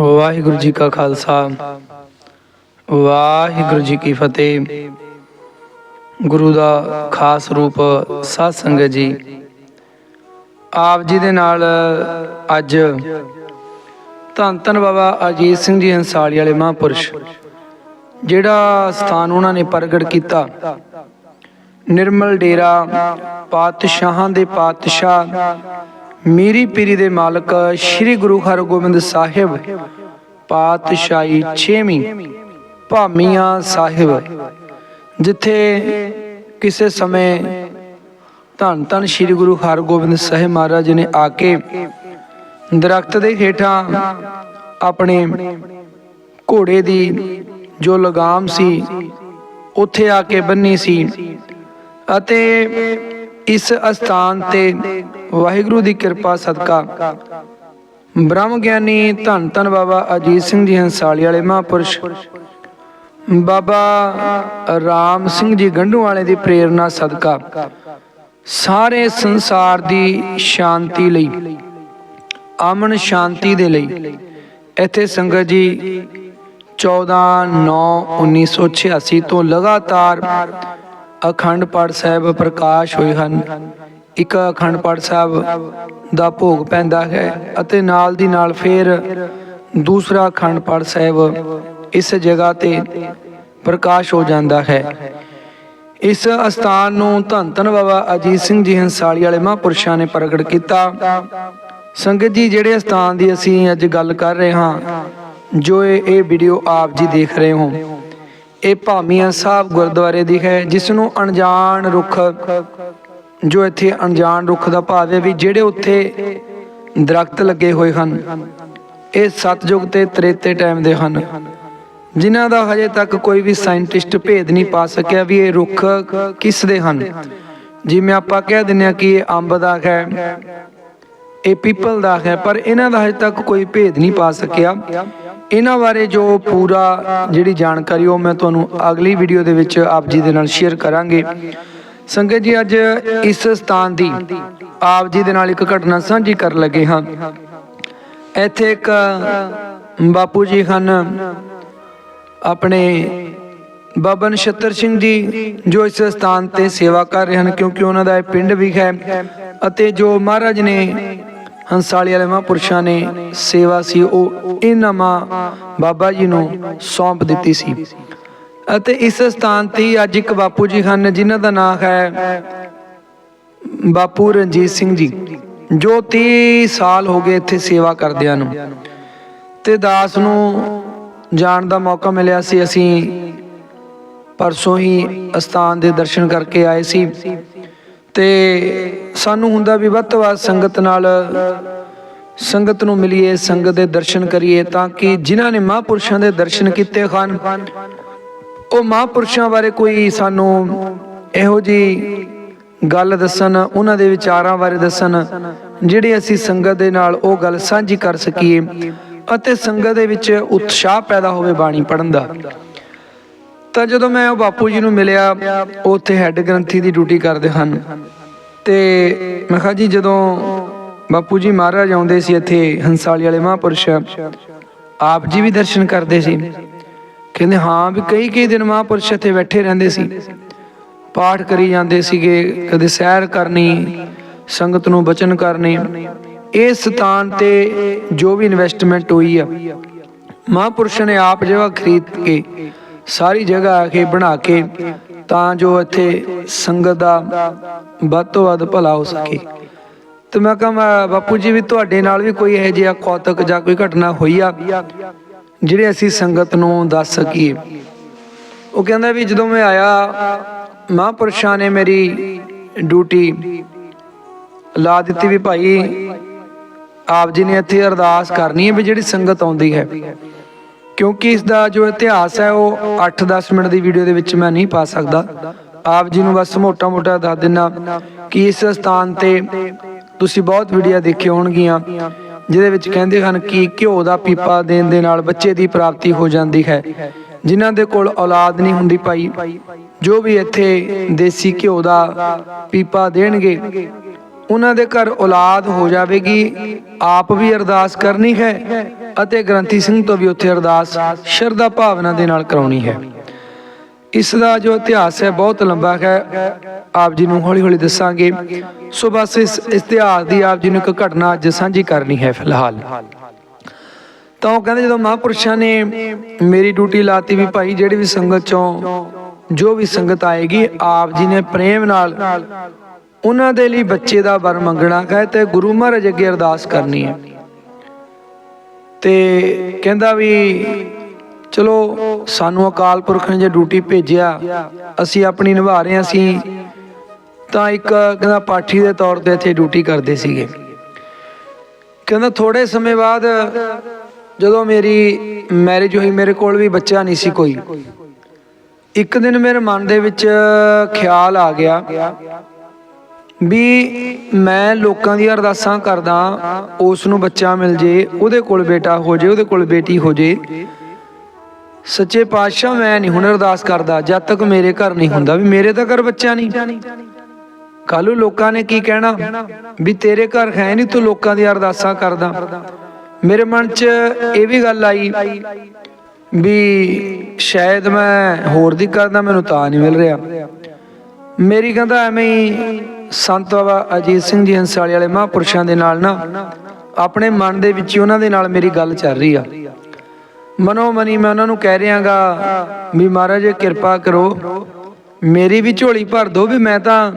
ਵਾਹਿਗੁਰੂ ਜੀ ਕਾ ਖਾਲਸਾ। ਵਾਹਿਗੁਰੂ ਜੀ ਕੀ ਫਤਿਹ। ਗੁਰੂ ਦਾ ਖਾਸ ਰੂਪ ਸਾਧ ਸੰਗਤ ਜੀ। ਆਪ ਜੀ ਦੇ ਨਾਲ ਅੱਜ ਧੰਨ ਧੰਨ ਬਾਬਾ ਅਜੀਤ ਸਿੰਘ ਜੀ ਹੰਸਾਲੀ ਵਾਲੇ ਮਹਾਂਪੁਰਸ਼, ਜਿਹੜਾ ਸਥਾਨ ਉਹਨਾਂ ਨੇ ਪ੍ਰਗਟ ਕੀਤਾ। ਨਿਰਮਲ ਡੇਰਾ ਪਾਤਸ਼ਾਹਾਂ ਦੇ ਪਾਤਸ਼ਾਹ ਮੀਰੀ ਪੀਰੀ ਦੇ ਮਾਲਕ ਸ੍ਰੀ ਗੁਰੂ ਹਰਗੋਬਿੰਦ ਸਾਹਿਬ, ਪਾਤਸ਼ਾਹੀ 6ਵੀਂ ਭਾਮੀਆਂ ਸਾਹਿਬ, ਜਿੱਥੇ ਕਿਸੇ ਸਮੇਂ ਧੰਨ ਧੰਨ ਸ੍ਰੀ ਗੁਰੂ ਹਰਗੋਬਿੰਦ ਸਾਹਿਬ ਮਹਾਰਾਜ ਜੀ ਨੇ ਆ ਕੇ ਦਰਖਤ ਦੇ ਹੇਠਾਂ ਆਪਣੇ ਘੋੜੇ ਦੀ ਜੋ ਲਗਾਮ ਸੀ, ਉੱਥੇ ਆ ਕੇ ਬੰਨੀ ਸੀ ਅਤੇ ਇਸ ਅਸਥਾਨ ਤੇ ਵਾਹਿਗੁਰੂ ਦੀ ਕਿਰਪਾ, ਸਦਕਾ। ਬ੍ਰਹਮ ਗਿਆਨੀ ਧੰਨ ਧੰਨ ਬਾਬਾ ਅਜੀਤ ਸਿੰਘ ਜੀ ਹੰਸਾਲੀ ਵਾਲੇ ਮਹਾਂਪੁਰਸ਼। ਬਾਬਾ ਰਾਮ ਸਿੰਘ ਜੀ ਗੰਢੂ ਵਾਲੇ ਦੀ ਪ੍ਰੇਰਣਾ, ਸਦਕਾ। ਸਾਰੇ ਸੰਸਾਰ ਦੀ ਸ਼ਾਂਤੀ ਲਈ, ਅਮਨ ਸ਼ਾਂਤੀ ਦੇ ਲਈ। ਇੱਥੇ ਸੰਗਤ ਜੀ 14 9 1986 ਤੋਂ ਲਗਾਤਾਰ ਅਖੰਡ ਪਾਠ ਸਾਹਿਬ ਪ੍ਰਕਾਸ਼ ਹੋਏ ਹਨ। ਇੱਕ ਅਖੰਡ ਪਾਠ ਸਾਹਿਬ ਦਾ ਭੋਗ ਪੈਂਦਾ ਹੈ ਅਤੇ ਨਾਲ ਦੀ ਨਾਲ ਫਿਰ ਦੂਸਰਾ ਅਖੰਡ ਪਾਠ ਸਾਹਿਬ ਇਸ ਜਗ੍ਹਾ ਤੇ ਪ੍ਰਕਾਸ਼ ਹੋ ਜਾਂਦਾ ਹੈ। ਇਸ ਅਸਥਾਨ ਨੂੰ ਧੰਨ ਧੰਨ ਬਾਬਾ ਅਜੀਤ ਸਿੰਘ ਜੀ ਹੰਸਾਲੀ ਵਾਲੇ ਮਹਾਂਪੁਰਸ਼ਾਂ ਨੇ ਪ੍ਰਗਟ ਕੀਤਾ। ਸੰਗਤ ਜੀ, ਜਿਹੜੇ ਸਥਾਨ ਦੀ ਅਸੀਂ ਅੱਜ ਗੱਲ ਕਰ ਰਹੇ ਹਾਂ, ਜੋ ਇਹ ਵੀਡੀਓ ਆਪ ਜੀ ਦੇਖ ਰਹੇ ਹੋ। ਇਹ ਭਾਮੀਆਂ ਸਾਹਿਬ ਗੁਰਦੁਆਰੇ ਦੀ ਹੈ, ਜਿਸ ਨੂੰ ਅਣਜਾਣ ਰੁੱਖ ਜੋ ਇੱਥੇ ਅਣਜਾਣ ਰੁੱਖ ਦਾ ਭਾਵ ਹੈ ਵੀ ਜਿਹੜੇ ਉੱਥੇ ਦਰਖਤ ਲੱਗੇ ਹੋਏ ਹਨ, ਇਹ ਸਤਜੁਗ ਤੇ ਤ੍ਰੇਤੇ ਟਾਈਮ ਦੇ ਹਨ। ਜਿਨ੍ਹਾਂ ਦਾ ਹਜੇ ਤੱਕ ਕੋਈ ਵੀ ਸਾਇੰਟਿਸਟ ਭੇਦ ਨਹੀਂ ਪਾ ਸਕਿਆ ਵੀ ਇਹ ਰੁੱਖ ਕਿਸ ਦੇ ਹਨ। ਜਿਵੇਂ ਆਪਾਂ ਕਹਿ ਦਿੰਨੇ ਆ ਕਿ ਇਹ ਅੰਬ ਦਾ ਹੈ, ਇਹ ਪੀਪਲ ਦਾ ਹੈ, ਪਰ ਇਹਨਾਂ ਦਾ ਹਜੇ ਤੱਕ ਕੋਈ ਭੇਦ ਨਹੀਂ ਪਾ ਸਕਿਆ। ਇਹਨਾਂ ਬਾਰੇ ਜੋ ਪੂਰਾ ਜਿਹੜੀ ਜਾਣਕਾਰੀ ਉਹ ਮੈਂ ਤੁਹਾਨੂੰ ਅਗਲੀ ਵੀਡੀਓ ਦੇ ਵਿੱਚ ਆਪ ਜੀ ਦੇ ਨਾਲ ਸ਼ੇਅਰ ਕਰਾਂਗੇ। ਸੰਗਤ ਜੀ, ਅੱਜ ਇਸ ਸਥਾਨ ਦੀ ਆਪ ਜੀ ਦੇ ਨਾਲ ਇੱਕ ਘਟਨਾ ਸਾਂਝੀ ਕਰਨ ਲੱਗੇ ਹਾਂ। ਇੱਥੇ ਇੱਕ ਬਾਪੂ ਜੀ ਹਨ, ਆਪਣੇ ਬਾਬਾ ਨਛੱਤਰ ਸਿੰਘ ਜੀ, ਜੋ ਇਸ ਸਥਾਨ ਤੇ ਸੇਵਾ ਕਰ ਰਹੇ ਹਨ, ਕਿਉਂਕਿ ਉਹਨਾਂ ਦਾ ਇਹ ਪਿੰਡ ਵੀ ਹੈ ਅਤੇ ਜੋ ਮਹਾਰਾਜ ਨੇ ਹੰਸਾਲੀ ਵਾਲੇ ਮਹਾਂਪੁਰਸ਼ਾਂ ਨੇ ਸੇਵਾ ਸੀ, ਉਹ ਇਹਨਾਂ ਮਾਂ ਬਾਬਾ ਜੀ ਨੂੰ ਸੌਂਪ ਦਿੱਤੀ ਸੀ। ਅਤੇ ਇਸ ਸਥਾਨ ਤੇ ਅੱਜ ਇੱਕ ਬਾਪੂ ਜੀ ਹਨ, ਜਿਨ੍ਹਾਂ ਦਾ ਨਾਮ ਹੈ ਬਾਪੂ ਰਣਜੀਤ ਸਿੰਘ ਜੀ, ਜੋ 30 ਸਾਲ ਹੋ ਗਏ ਇੱਥੇ ਸੇਵਾ ਕਰਦਿਆਂ ਨੂੰ। ਤੇ ਦਾਸ ਨੂੰ ਜਾਣ ਦਾ ਮੌਕਾ ਮਿਲਿਆ ਸੀ। ਅਸੀਂ ਪਰਸੋਂ ਹੀ ਅਸਥਾਨ ਦੇ ਦਰਸ਼ਨ ਕਰਕੇ ਆਏ ਸੀ। ਤੇ ਸਾਨੂੰ ਹੁੰਦਾ ਵੀ ਵੱਧ ਤੋਂ ਵੱਧ ਸੰਗਤ ਨਾਲ ਸੰਗਤ ਨੂੰ ਮਿਲੀਏ, ਸੰਗਤ ਦੇ ਦਰਸ਼ਨ ਕਰੀਏ, ਤਾਂ ਕਿ ਜਿਨ੍ਹਾਂ ਨੇ ਮਹਾਂਪੁਰਸ਼ਾਂ ਦੇ ਦਰਸ਼ਨ ਕੀਤੇ ਹਨ ਉਹ ਮਹਾਂਪੁਰਸ਼ਾਂ ਬਾਰੇ ਕੋਈ ਸਾਨੂੰ ਇਹੋ ਜੀ ਗੱਲ ਦੱਸਣ, ਉਹਨਾਂ ਦੇ ਵਿਚਾਰਾਂ ਬਾਰੇ ਦੱਸਣ, ਜਿਹੜੇ ਅਸੀਂ ਸੰਗਤ ਦੇ ਨਾਲ ਉਹ ਗੱਲ ਸਾਂਝੀ ਕਰ ਸਕੀਏ ਅਤੇ ਸੰਗਤ ਦੇ ਵਿੱਚ ਉਤਸ਼ਾਹ ਪੈਦਾ ਹੋਵੇ ਬਾਣੀ ਪੜਨ ਦਾ। ਤਾਂ ਜਦੋਂ ਮੈਂ ਉਹ ਬਾਪੂ ਜੀ ਨੂੰ ਮਿਲਿਆ, ਉਹ ਉੱਥੇ ਹੈੱਡ ਗ੍ਰੰਥੀ ਦੀ ਡਿਊਟੀ ਕਰਦੇ ਹਨ। ਤੇ ਮੈਂ ਕਿਹਾ ਜੀ, ਜਦੋਂ ਬਾਪੂ ਜੀ ਮਹਾਰਾਜ ਆਉਂਦੇ ਸੀ ਇੱਥੇ ਹੰਸਾਲੀ ਵਾਲੇ ਮਹਾਂਪੁਰਸ਼, ਆਪ ਜੀ ਵੀ ਦਰਸ਼ਨ ਕਰਦੇ ਸੀ। ਕਹਿੰਦੇ ਹਾਂ ਵੀ ਕਈ ਕਈ ਦਿਨ ਮਹਾਂਪੁਰਸ਼ ਇੱਥੇ ਬੈਠੇ ਰਹਿੰਦੇ ਸੀ। ਪਾਠ ਕਰੀ ਜਾਂਦੇ ਸੀਗੇ ਕਦੇ ਸੈਰ ਕਰਨੀ ਸੰਗਤ ਨੂੰ ਬਚਨ ਕਰਨੇ। ਇਸ ਸਥਾਨ ਤੇ ਜੋ ਵੀ ਇਨਵੈਸਟਮੈਂਟ ਹੋਈ ਆ ਮਹਾਂਪੁਰਸ਼ ਨੇ ਆਪ ਜਗ੍ਹਾ ਖਰੀਦ ਕੇ ਸਾਰੀ ਜਗ੍ਹਾ ਆ ਕੇ ਬਣਾ ਕੇ ਤਾਂ ਜੋ ਇੱਥੇ ਸੰਗਤ ਦਾ ਵੱਧ ਤੋਂ ਵੱਧ ਭਲਾ ਹੋ ਸਕੇ। ਤੇ ਮੈਂ ਕਹਾਂ ਬਾਪੂ ਜੀ ਵੀ ਤੁਹਾਡੇ ਨਾਲ ਵੀ ਕੋਈ ਇਹੋ ਜਿਹਾ ਕੌਤਕ ਜਾਂ ਕੋਈ ਘਟਨਾ ਹੋਈ ਆ? ਜਿਹੜੇ ਅਸੀਂ ਸੰਗਤ ਨੂੰ ਦੱਸ ਸਕੀਏ। ਉਹ ਕਹਿੰਦਾ ਵੀ ਜਦੋਂ ਮੈਂ ਆਇਆ, ਮਹਾਂਪੁਰਸ਼ਾਂ ਨੇ ਮੇਰੀ ਡਿਊਟੀ ਲਾ ਦਿੱਤੀ ਵੀ ਭਾਈ, ਆਪ ਜੀ ਨੇ ਇੱਥੇ ਅਰਦਾਸ ਕਰਨੀ ਹੈ ਵੀ ਜਿਹੜੀ ਸੰਗਤ ਆਉਂਦੀ ਹੈ। ਕਿਉਂਕਿ ਇਸ ਦਾ ਜੋ ਇਤਿਹਾਸ ਹੈ, ਉਹ 8-10 ਮਿੰਟ ਦੀ ਵੀਡੀਓ ਦੇ ਵਿੱਚ ਮੈਂ ਨਹੀਂ ਪਾ ਸਕਦਾ। ਆਪ ਜੀ ਨੂੰ ਬਸ ਮੋਟਾ-ਮੋਟਾ ਦੱਸ ਦਿੰਨਾ ਕਿ ਇਸ ਸਥਾਨ ਤੇ ਤੁਸੀਂ ਬਹੁਤ ਵੀਡੀਓ ਦੇਖੇ ਹੋਣਗੀਆਂ। ਜਿਹਦੇ ਵਿੱਚ ਕਹਿੰਦੇ ਹਨ ਕਿ ਘਿਓ ਦਾ ਪੀਪਾ ਦੇਣ ਦੇ ਨਾਲ ਬੱਚੇ ਦੀ ਪ੍ਰਾਪਤੀ ਹੋ ਜਾਂਦੀ ਹੈ। ਜਿਨ੍ਹਾਂ ਦੇ ਕੋਲ ਔਲਾਦ ਨਹੀਂ ਹੁੰਦੀ ਭਾਈ, ਜੋ ਵੀ ਇੱਥੇ ਦੇਸੀ ਘਿਓ ਦਾ ਪੀਪਾ ਦੇਣਗੇ, ਉਹਨਾਂ ਦੇ ਘਰ ਔਲਾਦ ਹੋ ਜਾਵੇਗੀ, ਆਪ ਵੀ ਅਰਦਾਸ ਕਰਨੀ ਹੈ ਅਤੇ ਗ੍ਰੰਥੀ ਸਿੰਘ ਤੋਂ ਵੀ ਉੱਥੇ ਅਰਦਾਸ ਸ਼ਰਧਾ ਭਾਵਨਾ ਦੇ ਨਾਲ ਕਰਾਉਣੀ ਹੈ। ਇਸ ਦਾ ਜੋ ਇਤਿਹਾਸ ਹੈ ਬਹੁਤ ਲੰਬਾ ਹੈ। ਆਪ ਜੀ ਨੂੰ ਹੌਲੀ ਹੌਲੀ ਦੱਸਾਂਗੇ। ਸੋ ਬਸ ਇਸ ਇਤਿਹਾਸ ਦੀ ਆਪ ਜੀ ਨੂੰ ਇੱਕ ਘਟਨਾ ਅੱਜ ਸਾਂਝੀ ਕਰਨੀ ਹੈ ਫਿਲਹਾਲ। ਤਾਂ ਉਹ ਕਹਿੰਦੇ ਜਦੋਂ ਮਹਾਂਪੁਰਸ਼ਾਂ ਨੇ ਮੇਰੀ ਡਿਊਟੀ ਲਾਤੀ ਵੀ ਭਾਈ ਜਿਹੜੀ ਵੀ ਸੰਗਤ ਚੋਂ ਜੋ ਵੀ ਸੰਗਤ ਆਏਗੀ, ਆਪ ਜੀ ਨੇ ਪ੍ਰੇਮ ਨਾਲ ਉਹਨਾਂ ਦੇ ਲਈ ਬੱਚੇ ਦਾ ਵਰ ਮੰਗਣਾ ਹੈ ਤੇ ਗੁਰੂ ਮਹਾਰਾਜ ਅੱਗੇ ਅਰਦਾਸ ਕਰਨੀ ਹੈ। ਤੇ ਕਹਿੰਦਾ ਵੀ ਚਲੋ ਸਾਨੂੰ ਅਕਾਲ ਪੁਰਖ ਨੇ ਜੇ ਡਿਊਟੀ ਭੇਜਿਆ, ਅਸੀਂ ਆਪਣੀ ਨਿਭਾ ਰਹੇ ਹਾਂ, ਅਸੀਂ ਤਾਂ ਇੱਕ ਕਹਿੰਦਾ ਪਾਠੀ ਦੇ ਤੌਰ ਤੇ ਇੱਥੇ ਡਿਊਟੀ ਕਰਦੇ ਸੀਗੇ। ਕਹਿੰਦਾ ਥੋੜੇ ਸਮੇਂ ਬਾਅਦ ਜਦੋਂ ਮੇਰੀ ਮੈਰਿਜ ਹੋਈ, ਮੇਰੇ ਕੋਲ ਵੀ ਬੱਚਾ ਨਹੀਂ ਸੀ ਕੋਈ। ਇੱਕ ਦਿਨ ਮੇਰੇ ਮਨ ਦੇ ਵਿੱਚ ਖਿਆਲ ਆ ਗਿਆ ਵੀ ਮੈਂ ਲੋਕਾਂ ਦੀਆਂ ਅਰਦਾਸਾਂ ਕਰਦਾ ਉਸ ਨੂੰ ਬੱਚਾ ਮਿਲ ਜੇ, ਉਹਦੇ ਕੋਲ ਬੇਟਾ ਹੋ ਜੇ, ਉਹਦੇ ਕੋਲ ਬੇਟੀ ਹੋ ਜੇ। ਸੱਚੇ ਪਾਤਸ਼ਾਹ ਮੈਂ ਨਹੀਂ ਹੁਣ ਅਰਦਾਸ ਕਰਦਾ, ਜਦ ਤੱਕ ਮੇਰੇ ਘਰ ਨਹੀਂ ਹੁੰਦਾ ਵੀ ਮੇਰੇ ਤਾਂ ਘਰ ਬੱਚਾ ਨਹੀਂ। ਕੱਲੂ ਲੋਕਾਂ ਨੇ ਕੀ ਕਹਿਣਾ? ਵੀ ਤੇਰੇ ਘਰ ਹੈ ਨਹੀਂ ਤੂੰ ਲੋਕਾਂ ਦੀਆਂ ਅਰਦਾਸਾਂ ਕਰਦਾ। ਮੇਰੇ ਮਨ 'ਚ ਇਹ ਵੀ ਗੱਲ ਆਈ ਵੀ ਸ਼ਾਇਦ ਮੈਂ ਹੋਰ ਦੀ ਕਰਦਾ, ਮੈਨੂੰ ਤਾਂ ਨਹੀਂ ਮਿਲ ਰਿਹਾ। ਮੇਰੀ ਕਹਿੰਦਾ ਐਵੇਂ ਹੀ ਸੰਤ ਬਾਬਾ ਅਜੀਤ ਸਿੰਘ ਜੀ ਹੰਸਾਲੀ ਵਾਲੇ ਮਹਾਂਪੁਰਸ਼ਾਂ ਦੇ ਨਾਲ ਨਾ, ਆਪਣੇ ਮਨ ਦੇ ਵਿੱਚ ਉਹਨਾਂ ਦੇ ਨਾਲ ਮੇਰੀ ਗੱਲ ਚੱਲ ਰਹੀ ਆ। ਮਨੋ ਮਨੀ ਮੈਂ ਉਹਨਾਂ ਨੂੰ ਕਹਿ ਰਿਹਾਗਾ ਵੀ ਮਹਾਰਾਜ ਕਿਰਪਾ ਕਰੋ, ਮੇਰੀ ਵੀ ਝੋਲੀ ਭਰ ਦਿਓ ਵੀ ਮੈਂ ਤਾਂ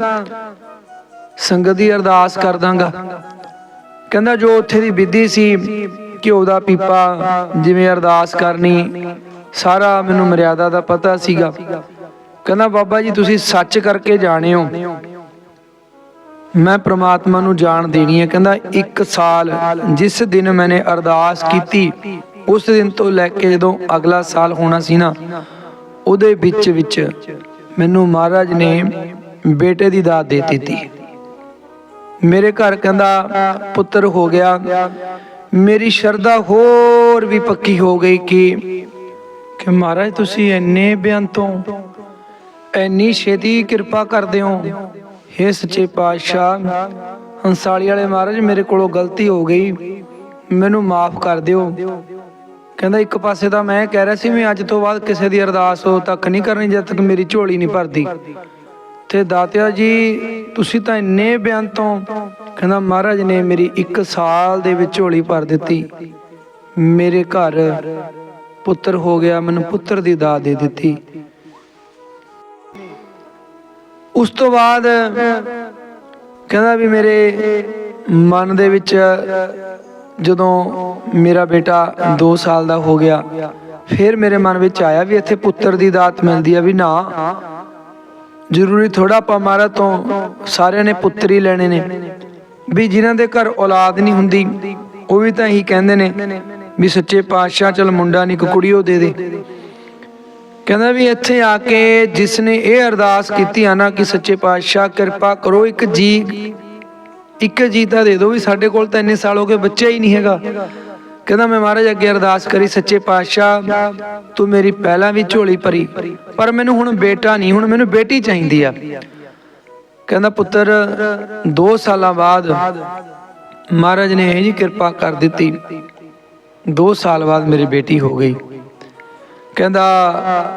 ਸੰਗਤ ਦੀ ਅਰਦਾਸ ਕਰ ਦਾਂਗਾ ਕਹਿੰਦਾ ਜੋ ਉੱਥੇ ਦੀ ਵਿਧੀ ਸੀ, ਘਿਓ ਦਾ ਪੀਪਾ, ਜਿਵੇਂ ਅਰਦਾਸ ਕਰਨੀ, ਸਾਰਾ ਮੈਨੂੰ ਮਰਿਆਦਾ ਦਾ ਪਤਾ ਸੀਗਾ। ਕਹਿੰਦਾ, ਬਾਬਾ ਜੀ, ਤੁਸੀਂ ਸੱਚ ਕਰਕੇ ਜਾਣਿਓ। ਮੈਂ ਪ੍ਰਮਾਤਮਾ ਨੂੰ ਜਾਣ ਦੇਣੀ ਹੈ। ਕਹਿੰਦਾ, ਇੱਕ ਸਾਲ ਜਿਸ ਦਿਨ ਮੈਨੇ ਅਰਦਾਸ ਕੀਤੀ, ਉਸ ਦਿਨ ਤੋਂ ਲੈ ਕੇ ਜਦੋਂ ਅਗਲਾ ਸਾਲ ਹੋਣਾ ਸੀ ਨਾ, ਉਹਦੇ ਵਿੱਚ ਵਿੱਚ ਮੈਨੂੰ ਮਹਾਰਾਜ ਨੇ ਬੇਟੇ ਦੀ ਦਾਤ ਦੇ ਦਿੱਤੀ। ਮੇਰੇ ਘਰ ਕਹਿੰਦਾ, ਪੁੱਤਰ ਹੋ ਗਿਆ। ਮੇਰੀ ਸ਼ਰਧਾ ਹੋਰ ਵੀ ਪੱਕੀ ਹੋ ਗਈ ਕਿ ਕਿ ਮਹਾਰਾਜ ਤੁਸੀਂ ਇੰਨੇ ਬੇਅੰਤੋਂ ਇੰਨੀ ਛੇਤੀ ਕਿਰਪਾ ਕਰਦੇ ਹੋ। हे ਸੱਚੇ ਪਾਤਸ਼ਾਹ, ਹੰਸਾਲੀ ਵਾਲੇ ਮਹਾਰਾਜ, ਮੇਰੇ ਕੋਲੋਂ ਗਲਤੀ ਹੋ ਗਈ। ਮੈਨੂੰ ਮਾਫ ਕਰ ਦਿਓ। ਕਹਿੰਦਾ, ਇੱਕ ਪਾਸੇ ਤਾਂ ਮੈਂ ਕਹਿ ਰਿਹਾ ਸੀ ਵੀ ਅੱਜ ਤੋਂ ਬਾਅਦ ਕਿਸੇ ਦੀ ਅਰਦਾਸ ਹੋ ਤੱਕ ਨਹੀਂ ਕਰਨੀ, ਜਦ ਤੱਕ ਮੇਰੀ ਝੋਲੀ ਨਹੀਂ ਭਰਦੀ। ਤੇ ਦਾਤਿਆ ਜੀ, ਤੁਸੀਂ ਤਾਂ ਇੰਨੇ ਬਿਆਨ ਤੋਂ ਕਹਿੰਦਾ ਮਹਾਰਾਜ ਨੇ ਮੇਰੀ 1 ਸਾਲ ਦੇ ਵਿੱਚ ਝੋਲੀ ਭਰ ਦਿੱਤੀ। ਮੇਰੇ ਘਰ ਪੁੱਤਰ ਹੋ ਗਿਆ, ਮੈਨੂੰ ਪੁੱਤਰ ਦੀ ਦਾਤ ਦੇ ਦਿੱਤੀ। ਉਸ ਤੋਂ ਬਾਅਦ ਕਹਿੰਦਾ ਵੀ ਮੇਰੇ ਮਨ ਦੇ ਵਿੱਚ ਜਦੋਂ ਮੇਰਾ ਬੇਟਾ 2 ਸਾਲ ਦਾ ਹੋ ਗਿਆ, ਫਿਰ ਮੇਰੇ ਮਨ ਵਿੱਚ ਆਇਆ ਵੀ ਇੱਥੇ ਪੁੱਤਰ ਦੀ ਦਾਤ ਮਿਲਦੀ ਆ ਵੀ ਨਾ ਜ਼ਰੂਰੀ ਥੋੜਾ ਆਪਾਂ ਮਹਾਰਾਜ ਤੋਂ ਸਾਰਿਆਂ ਨੇ ਪੁੱਤਰ ਲੈਣੇ ਨੇ। ਵੀ ਜਿਨ੍ਹਾਂ ਦੇ ਘਰ ਔਲਾਦ ਨਹੀਂ ਹੁੰਦੀ, ਉਹ ਵੀ ਤਾਂ ਇਹੀ ਕਹਿੰਦੇ ਨੇ ਵੀ ਸੱਚੇ ਪਾਤਸ਼ਾਹ ਚਲ ਮੁੰਡਾ ਨਹੀਂ ਕੁੜੀ ਉਹ ਦੇ ਦੇ। ਕਹਿੰਦਾ ਵੀ ਇੱਥੇ ਆ ਕੇ ਜਿਸ ਨੇ ਇਹ ਅਰਦਾਸ ਕੀਤੀ ਆ ਨਾ ਕਿ ਸੱਚੇ ਪਾਤਸ਼ਾਹ ਕਿਰਪਾ ਕਰੋ, ਇੱਕ ਜੀ ਇੱਕ ਜੀ ਤਾਂ ਦੇ ਦਿਓ ਵੀ ਸਾਡੇ ਕੋਲ ਤਾਂ ਇੰਨੇ ਸਾਲ ਹੋ ਗਏ ਬੱਚਾ ਹੀ ਨਹੀਂ ਹੈਗਾ। ਕਹਿੰਦਾ ਮੈਂ ਮਹਾਰਾਜ ਅੱਗੇ ਅਰਦਾਸ ਕਰੀ, ਸੱਚੇ ਪਾਤਸ਼ਾਹ, ਤੂੰ ਮੇਰੀ ਪਹਿਲਾਂ ਵੀ ਝੋਲੀ ਭਰੀ, ਪਰ ਮੈਨੂੰ ਹੁਣ ਬੇਟਾ ਨਹੀਂ, ਹੁਣ ਮੈਨੂੰ ਬੇਟੀ ਚਾਹੀਦੀ ਆ। ਕਹਿੰਦਾ ਪੁੱਤਰ 2 ਸਾਲਾਂ ਬਾਅਦ ਮਹਾਰਾਜ ਨੇ ਇਹ ਜੀ ਕਿਰਪਾ ਕਰ ਦਿੱਤੀ। 2 ਸਾਲ ਬਾਅਦ ਮੇਰੀ ਬੇਟੀ ਹੋ ਗਈ। ਕਹਿੰਦਾ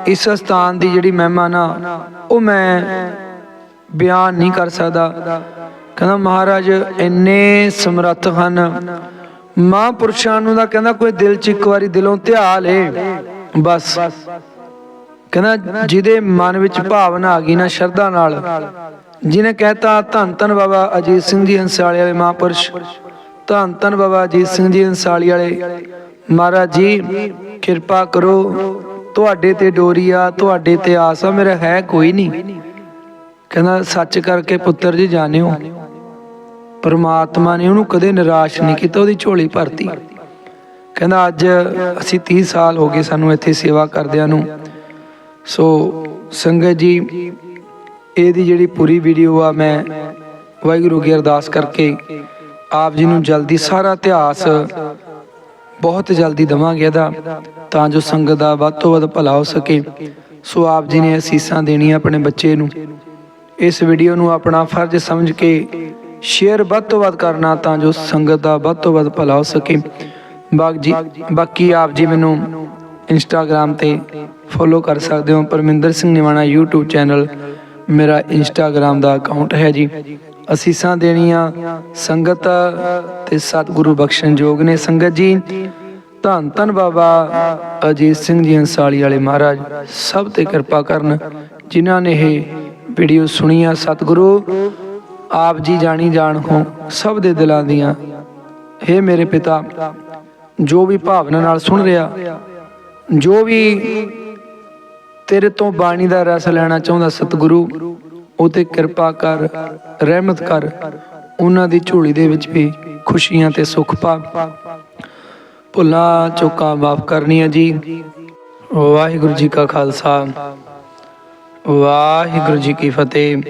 ਇਸ ਸਥਾਨ ਦੀ ਜਿਹੜੀ ਮਹਿਮਾ ਨਾ, ਉਹ ਮੈਂ ਬਿਆਨ ਨਹੀਂ ਕਰ ਸਕਦਾ। ਕਹਿੰਦਾ ਮਹਾਰਾਜ, ਇੰਨੇ ਸਮਰੱਥ ਹਨ ਮਹਾਂਪੁਰਸ਼ਾਂ ਨੂੰ ਦਾ ਕਹਿੰਦਾ ਕੋਈ ਦਿਲ ਚ ਇੱਕ ਵਾਰੀ ਦਿਲੋਂ ਧਿਆ ਲੇ। ਬਸ। ਕਹਿੰਦਾ ਜਿਹਦੇ ਮਨ ਵਿੱਚ ਭਾਵਨਾ ਆ ਗਈ ਨਾ ਸ਼ਰਧਾ ਨਾਲ, ਜਿਹਨੇ ਕਹਿਤਾ, ਧੰਨ ਧੰਨ ਬਾਬਾ ਅਜੀਤ ਸਿੰਘ ਜੀ ਹੰਸਾਲੀ ਵਾਲੇ ਮਹਾਂਪੁਰਸ਼ ਧੰਨ ਧੰਨ ਬਾਬਾ ਅਜੀਤ ਸਿੰਘ ਜੀ ਹੰਸਾਲੀ ਵਾਲੇ। ਮਹਾਰਾਜ ਜੀ, ਕਿਰਪਾ ਕਰੋ, ਤੁਹਾਡੇ ਤੇ ਡੋਰੀ ਆ, ਤੁਹਾਡੇ ਤੇ ਆਸ ਆ, ਮੇਰਾ ਹੈ ਕੋਈ ਨਹੀਂ। ਕਹਿੰਦਾ, ਸੱਚ ਕਰਕੇ ਪੁੱਤਰ ਜੀ ਜਾਣਿਓ। ਪਰਮਾਤਮਾ ਨੇ ਉਹਨੂੰ ਕਦੇ ਨਿਰਾਸ਼ ਨਹੀਂ ਕੀਤਾ, ਉਹਦੀ ਝੋਲੀ ਭਰਤੀ। ਕਹਿੰਦਾ, ਅੱਜ ਅਸੀਂ 30 ਸਾਲ ਹੋ ਗਏ ਸਾਨੂੰ ਇੱਥੇ ਸੇਵਾ ਕਰਦਿਆਂ ਨੂੰ। ਸੋ ਸੰਗਤ ਜੀ, ਇਹਦੀ ਜਿਹੜੀ ਪੂਰੀ ਵੀਡੀਓ ਆ, ਮੈਂ ਵਾਹਿਗੁਰੂ ਕੀ ਅਰਦਾਸ ਕਰਕੇ ਆਪ ਜੀ ਨੂੰ ਜਲਦੀ ਸਾਰਾ ਇਤਿਹਾਸ ਬਹੁਤ ਜਲਦੀ ਦਵਾਂਗੇ ਇਹਦਾ, ਤਾਂ ਜੋ ਸੰਗਤ ਦਾ ਵੱਧ ਤੋਂ ਵੱਧ ਭਲਾ ਹੋ ਸਕੇ। ਸੋ ਆਪ ਜੀ ਨੇ ਅਸੀਸਾਂ ਦੇਣੀਆਂ ਆਪਣੇ ਬੱਚੇ ਨੂੰ। ਇਸ ਵੀਡੀਓ ਨੂੰ ਆਪਣਾ ਫਰਜ਼ ਸਮਝ ਕੇ ਸ਼ੇਅਰ ਵੱਧ ਤੋਂ ਵੱਧ ਕਰਨਾ ਤਾਂ ਜੋ ਸੰਗਤ ਦਾ ਵੱਧ ਤੋਂ ਵੱਧ ਭਲਾ ਹੋ ਸਕੇ। ਬਾਗ ਜੀ, ਬਾਕੀ ਆਪ ਜੀ ਮੈਨੂੰ ਇੰਸਟਾਗ੍ਰam ਤੇ ਫੋਲੋ ਕਰ ਸਕਦੇ ਹੋ। ਪਰਮਿੰਦਰ ਸਿੰਘ ਨਿਵਾਣਾ YouTube ਚੈਨਲ ਮੇਰਾ ਇੰਸਟਾਗ੍ਰam ਦਾ ਅਕਾਊਂਟ ਹੈ ਜੀ। ਅਸੀਸਾਂ ਦੇਣੀਆਂ, ਸੰਗਤ ਤੇ ਸਤਿਗੁਰੂ ਬਖਸ਼ਣ ਯੋਗ ਨੇ। ਸੰਗਤ ਜੀ, ਧੰਨ ਧੰਨ ਬਾਬਾ ਅਜੀਤ ਸਿੰਘ ਜੀ ਅੰਸਾਲੀ ਵਾਲੇ ਮਹਾਰਾਜ, ਸਭ ਤੇ ਕਿਰਪਾ ਕਰਨ, ਜਿਨ੍ਹਾਂ ਨੇ ਇਹ ਵੀਡੀਓ ਸੁਣੀਆਂ ਸਤਿਗੁਰੂ ਆਪ ਜੀ ਜਾਣੀ ਜਾਣ ਹੋ ਸਭ ਦੇ ਦਿਲਾਂ ਦੀਆਂ। हे ਮੇਰੇ ਪਿਤਾ, ਜੋ ਵੀ ਭਾਵਨਾ ਨਾਲ ਸੁਣ ਰਿਹਾ, ਜੋ ਵੀ ਤੇਰੇ ਤੋਂ ਬਾਣੀ ਦਾ ਰਸ ਲੈਣਾ ਚਾਹੁੰਦਾ ਸਤਿਗੁਰੂ ਉਹ ਤੇ ਕਿਰਪਾ ਕਰ, ਰਹਿਮਤ ਕਰ, ਉਹਨਾਂ ਦੀ ਝੋਲੀ ਦੇ ਵਿੱਚ ਵੀ ਖੁਸ਼ੀਆਂ ਤੇ ਸੁੱਖ ਪਾ। ਭੁੱਲਾਂ ਚੁੱਕਾਂ ਮਾਫ ਕਰਨੀਆਂ ਜੀ। ਵਾਹਿਗੁਰੂ ਜੀ ਕਾ ਖਾਲਸਾ। ਵਾਹਿਗੁਰੂ ਜੀ ਕੀ ਫਤਿਹ।